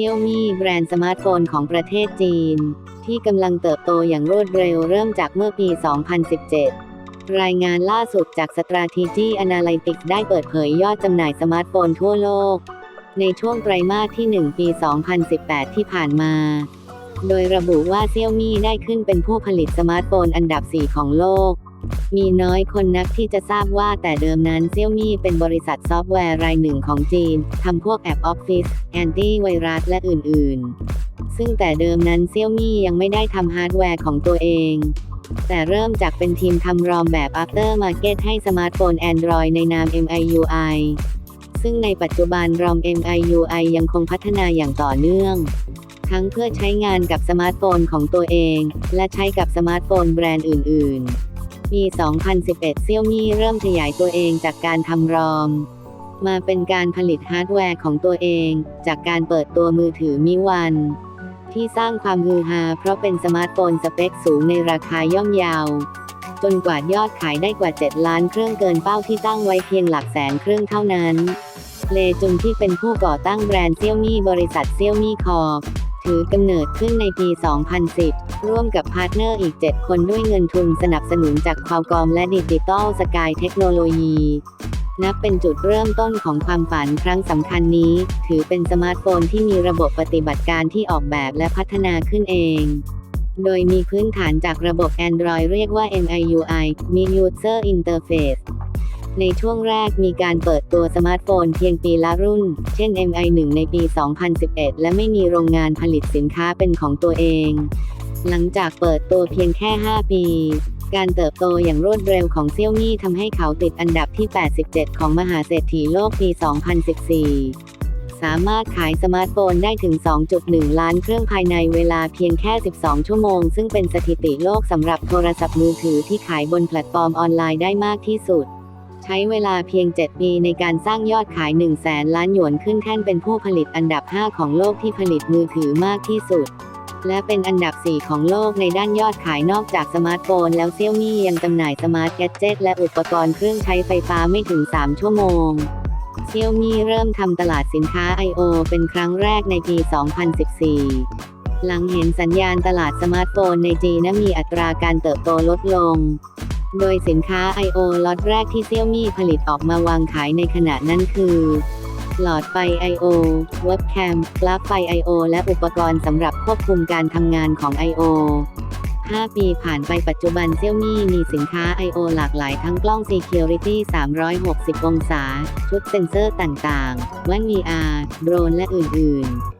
Xiaomi แบรนด์สมาร์ทโฟนของประเทศจีน ที่กำลังเติบโตอย่างรวดเร็วเริ่มจากเมื่อปี 2017 รายงานล่าสุดจาก Strategy Analytics ได้เปิดเผยยอดจำหน่ายสมาร์ทโฟนทั่วโลก ในช่วงไตรมาสที่ 1 ปี 2018 ที่ผ่านมา โดยระบุว่า Xiaomi ได้ขึ้นเป็นผู้ผลิตสมาร์ทโฟนอันดับ 4 ของโลก มีน้อยคนนักที่จะทราบว่าแต่เดิมนั้น Xiaomi เป็นบริษัทซอฟต์แวร์รายหนึ่งของจีน ทำพวกแอปออฟฟิศแอนตี้ไวรัสและอื่นๆ ซึ่งแต่เดิมนั้น Xiaomi ยังไม่ได้ทำฮาร์ดแวร์ของตัวเอง แต่เริ่มจากเป็นทีมทำรอมแบบ After Market ให้สมาร์ทโฟน Android ในนาม MIUI ซึ่งในปัจจุบันรอม MIUI ยังคงพัฒนาอย่างต่อเนื่องทั้งเพื่อใช้งานกับสมาร์ทโฟนของตัวเอง และใช้กับสมาร์ทโฟนแบรนด์อื่น ๆ ปี 2011 Xiaomi เริ่มขยายตัวเองจากการทำรอม มาเป็นการผลิตฮาร์ดแวร์ของตัวเอง จากการเปิดตัวมือถือมิวัน ที่สร้างความฮือฮาเพราะเป็นสมาร์ทโฟนสเปคสูงในราคาย่อมเยาว จนกว่ายอดขายได้กว่า 7 ล้านเครื่องเกินเป้าที่ตั้งไว้เพียงหลักแสนเครื่องเท่านั้น เลจุงที่เป็นผู้ก่อตั้งแบรนด์เซี่ยมี่บริษัทเซี่ยมี่คอร์ ถือกำเนิดขึ้นในปี 2010 ร่วมกับพาร์ทเนอร์อีก 7 คนด้วยเงินทุนสนับสนุนจากควาลกอมและดิจิตอลสกายเทคโนโลยีนับเป็นจุดเริ่มต้นของความฝันครั้งสำคัญนี้ ถือเป็นสมาร์ทโฟนที่มีระบบปฏิบัติการที่ออกแบบและพัฒนาขึ้นเอง โดยมีพื้นฐานจากระบบ Android เรียกว่า MIUI มี User Interface ในช่วงแรกมีการเปิดตัวสมาร์ทโฟนเพียงปีละรุ่น เช่น MI1 ในปี 2011 และไม่มีโรงงานผลิตสินค้าเป็นของตัวเอง หลังจากเปิดตัวเพียงแค่ 5 ปี การเติบโตอย่างรวดเร็วของเซี่ยมี่ทำให้เขาติดอันดับที่ 87 ของมหาเศรษฐีโลกปี 2014สามารถขายสมาร์ทโฟนได้ถึง 2.1 ล้านเครื่องภายในเวลาเพียงแค่ 12 ชั่วโมง ซึ่งเป็นสถิติโลกสำหรับโทรศัพท์มือถือที่ขายบนแพลตฟอร์มออนไลน์ได้มากที่สุด ใช้เวลาเพียง 7 ปีในการสร้างยอดขาย 1 0 0 0 0แสนล้านหยวนขึ้นแท่นเป็นผู้ผลิตอันดับ 5 ของโลกที่ผลิตมือถือมากที่สุด และเป็นอันดับ 4 ของโลกในด้านยอดขายนอกจากสมาร์ทโฟน แล้วเซี่ยมี่ยังจำหน่ายสมาร์ทแกดเจิตและอุปกรณ์เครื่องใช้ไฟฟ้าไม่ถึง 3 ชั่วโมงเซี่ยมี่เริ่มทำตลาดสินค้า I.O. เป็นครั้งแรกในปี 2014 หลังเห็นสัญญาณตลาดสมาร์ทโฟนในจีนมีอัตราการเติบโตลดลง โดยสินค้า I.O. ล็อตแรกที่เซี่ยมี่ผลิตออกมาวางขายในขณะนั้นคือ หลอดไฟ I.O. เว็บแคมปลั๊กไฟ I.O. และอุปกรณ์สำหรับควบคุมการทำงานของ I.O. 5 ปีผ่านไปปัจจุบันเซี่ยมี่มีสินค้า I.O. หลากหลายทั้งกล้อง Security 360 องศา ชุดเซ็นเซอร์ต่างๆ แว่น VR โดรนและอื่นๆ